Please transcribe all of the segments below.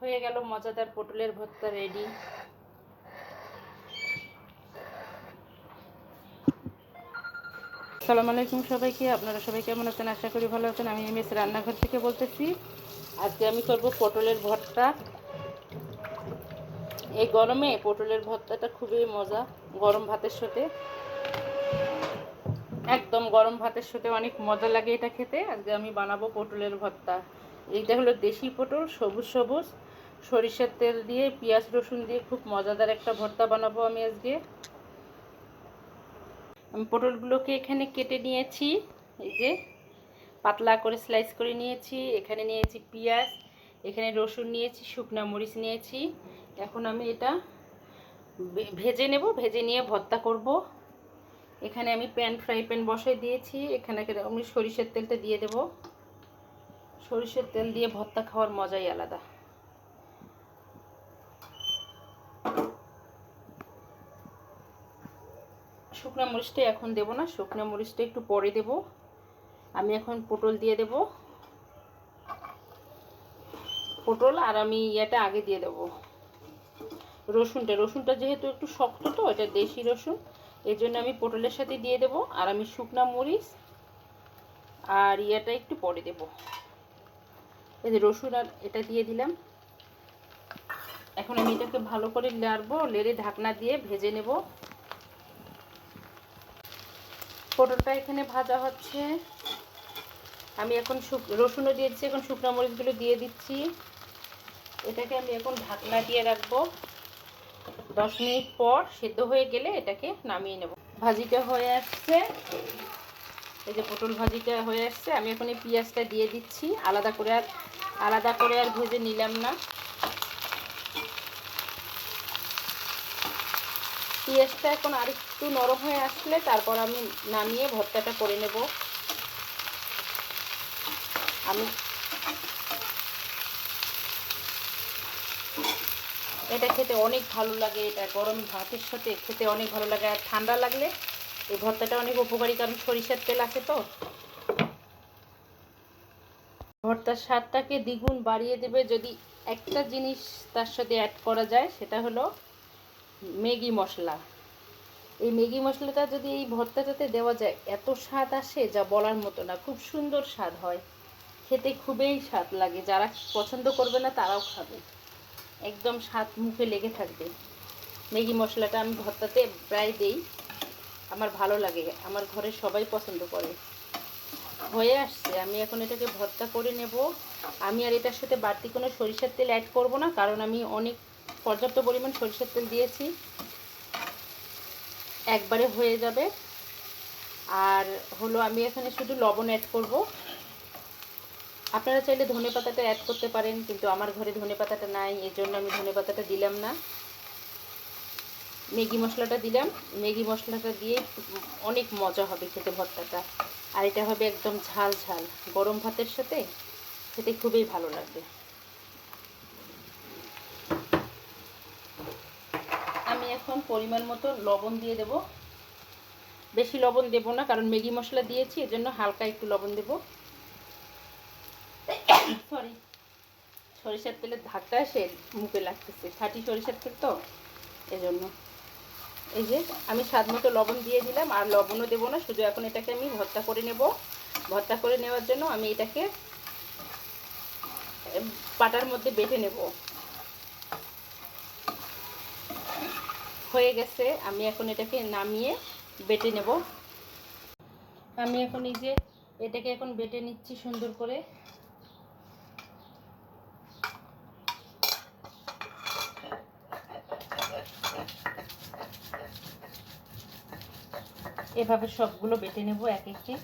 হয়ে গেল মজাদার পটলের ভর্তা রেডি আসসালামু আলাইকুম সবাইকে, আপনারা সবাই কেমন আছেন? আশা করি ভালো আছেন। আমি এমএস রান্নাঘর থেকে বলতেছি। আজকে আমি করব পটলের ভর্তা। এই গরমে পটলের ভর্তাটা খুবই মজা, গরম ভাতের সাথে। একদম গরম ভাতের সাথে অনেক মজা লাগে এটা খেতে। আজকে আমি বানাবো পটলের ভর্তা। এইটা হলো দেশি পটল, সবুজ সবুজ। সরিষার তেল দিয়ে, পেঁয়াজ রসুন দিয়ে খুব মজাদার একটা ভর্তা বানাবো আমি আজকে। আমি পটলগুলোকে এখানে কেটে নিয়েছি, এই যে পাতলা করে স্লাইস করে নিয়েছি, এখানে নিয়েছি পেঁয়াজ, এখানে রসুন নিয়েছি, শুকনো মরিচ নিয়েছি। এখন আমি এটা ভেজে নেব, ভেজে নিয়ে ভর্তা করব। এখানে আমি প্যান ফ্রাই প্যান বসাই দিয়েছি, এখানে আমি সরিষার তেলটা দিয়ে দেব। সরিষার তেল দিয়ে ভর্তা খাওয়ার মজাই আলাদা। শুকনো মরিচটা এখন দেব না, শুকনো মরিচটা একটু পরে দেব। আমি এখন পটল দিয়ে দেব। পটল আর আমি ইয়েটা আগে দিয়ে দেব। রসুনটা রসুনটা যেহেতু একটু শক্ত তো, এটা দেশি রসুন এই জন্য আমি পটলের সাথে দিয়ে দেব। আর আমি শুকনো মরিচ আর ইয়েটা একটু পরে দেব। এই যে রসুন আর এটা দিয়ে দিলাম। এখন আমি এটাকে ভালো করে লাড়বো, লেড়ে ঢাকনা দিয়ে ভেজে নেব। পটলটা এখানে ভাজা হচ্ছে। আমি এখন রসুনও দিয়েছি, এখন শুকনো মরিচগুলো দিয়ে দিচ্ছি। এটাকে আমি এখন ঢাকনা দিয়ে রাখব। দশ মিনিট পর সেদ্ধ হয়ে গেলে এটাকে নামিয়ে নেব। ভাজিটা হয়ে আসছে। এই যে পটল ভাজিটা হয়ে আসছে। আমি এখন এই পেঁয়াজটা দিয়ে দিচ্ছি। আলাদা করে আর, আলাদা করে আর ভেজে নিলাম না। পেঁয়াজটা এখন আর একটু নরম হয়ে আসলে তারপর আমি নামিয়ে ভর্তাটা করে নেব। আমি এটা খেতে অনেক ভালো লাগে, এটা গরম ভাতের সাথে খেতে অনেক ভালো লাগে আর ঠান্ডা লাগলে এই ভর্তাটা অনেক উপকারী, কারণ সরিষার তেল আছে তো। ভর্তার স্বাদটাকে দ্বিগুণ বাড়িয়ে দেবে যদি একটা জিনিস তার সাথে অ্যাড করা যায়, সেটা হলো ম্যাগি মশলা। এই ম্যাগি মশলাটা যদি এই ভর্তাটাতে দেওয়া যায়, এত স্বাদ আসে যা বলার মতো না, খুব সুন্দর স্বাদ হয়। খেতে খুবই স্বাদ লাগে, যারা পছন্দ করবে না তারাও খাবে। একদম স্বাদ মুখে লেগে থাকবে। ম্যাগি মশলাটা আমি ভর্তাতে প্রায় দেই। আমার ভালো লাগে, আমার ঘরে সবাই পছন্দ করে। হয়ে আসছে, আমি এখন এটাকে ভর্তা করে নেব। আমি আর এটার সাথে বাড়তি কোনো সরিষার তেল অ্যাড করব না, কারণ আমি অনেক পর্যাপ্ত পরিমাণ সরিষার তেল দিয়েছি। একবারে হয়ে যাবে। আর হলো আমি এখানে শুধু লবণ অ্যাড করব। আপনারা চাইলে ধনে পাতাটা অ্যাড করতে পারেন, কিন্তু আমার ঘরে ধনে পাতাটা নাই এর জন্য আমি ধনে পাতাটা দিলাম না। ম্যাগি মশলাটা দিলাম। ম্যাগি মশলাটা দিয়ে অনেক মজা হবে খেতে ভর্তাটা। আর এটা হবে একদম ঝাল ঝাল, গরম ভাতের সাথে খেতে খুবই ভালো লাগবে। আমি এখন পরিমাণ মতো লবণ দিয়ে দেব। বেশি লবণ দেব না, কারণ ম্যাগি মশলা দিয়েছি, এজন্য হালকা একটু লবণ দেব। সরি সরিষার তেলের ধাক্কা এসে মুখে লাগতেছে। খাঁটি সরিষার তেল তো, এজন্য। এই যে, আমি স্বাদ মতো লবণ দিয়ে দিলাম, আর লবণও দেবো না, শুধু এখন এটাকে আমি ভর্তা করে নেব। ভর্তা করে নেওয়ার জন্য আমি এটাকে পাটার মধ্যে বেটে নেব। হয়ে গেছে, আমি এখন এটাকে নামিয়ে বেটে নেব। আমি এখন এই যে এটাকে এখন বেটে নিচ্ছি সুন্দর করে। এভাবে সবগুলো বেটে নেব এক একে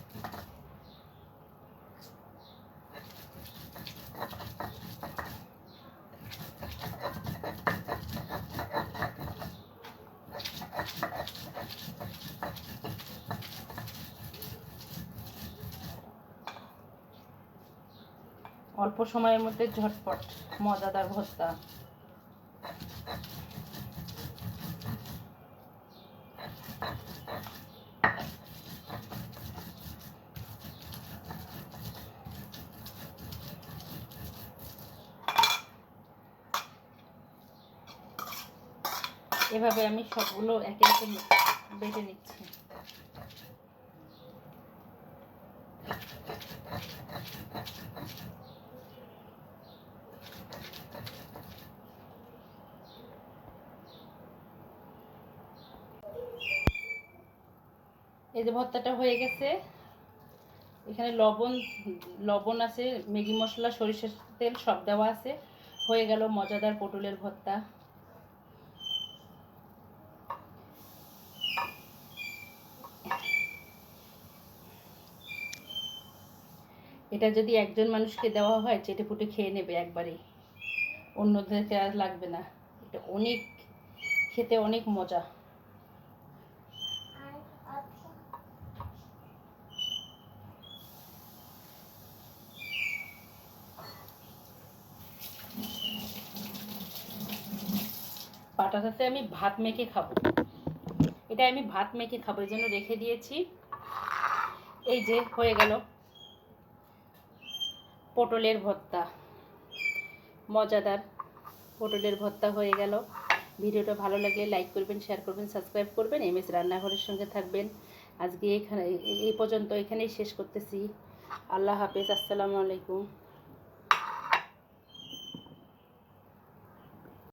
অল্প সময়ের মধ্যে ঝটপট মজাদার ভর্তা এভাবে আমি সবগুলো একে একে বেটে নিচ্ছি Thank you. এই যে ভর্তাটা হয়ে গেছে। এখানে লবণ লবণ আছে, ম্যাগি মশলা, সরিষার তেল সব দেওয়া আছে। হয়ে গেল মজাদার পটলের ভর্তা। এটা যদি একজন মানুষকে দেওয়া হয় চেটে ফুটে খেয়ে নেবে একবারেই। অন্যদেরকে আর লাগবে না। এটা অনেক, খেতে অনেক মজা। পাটাটাতে আমি ভাত মেখে খাব। এটা আমি ভাত মেখে খাব, এই জন্য রেখে দিয়েছি। এই যে, হয়ে গেল। পটলের ভর্তা। মজাদার পটলের ভর্তা হয়ে গেল। ভিডিওটা ভালো লাগলে লাইক করবেন, শেয়ার করবেন, সাবস্ক্রাইব করবেন। এম এস রান্নাঘরের সঙ্গে থাকবেন। আজকে এখানে, এই পর্যন্ত এখানেই শেষ করতেছি। আল্লাহ হাফেজ, আসসালামু আলাইকুম।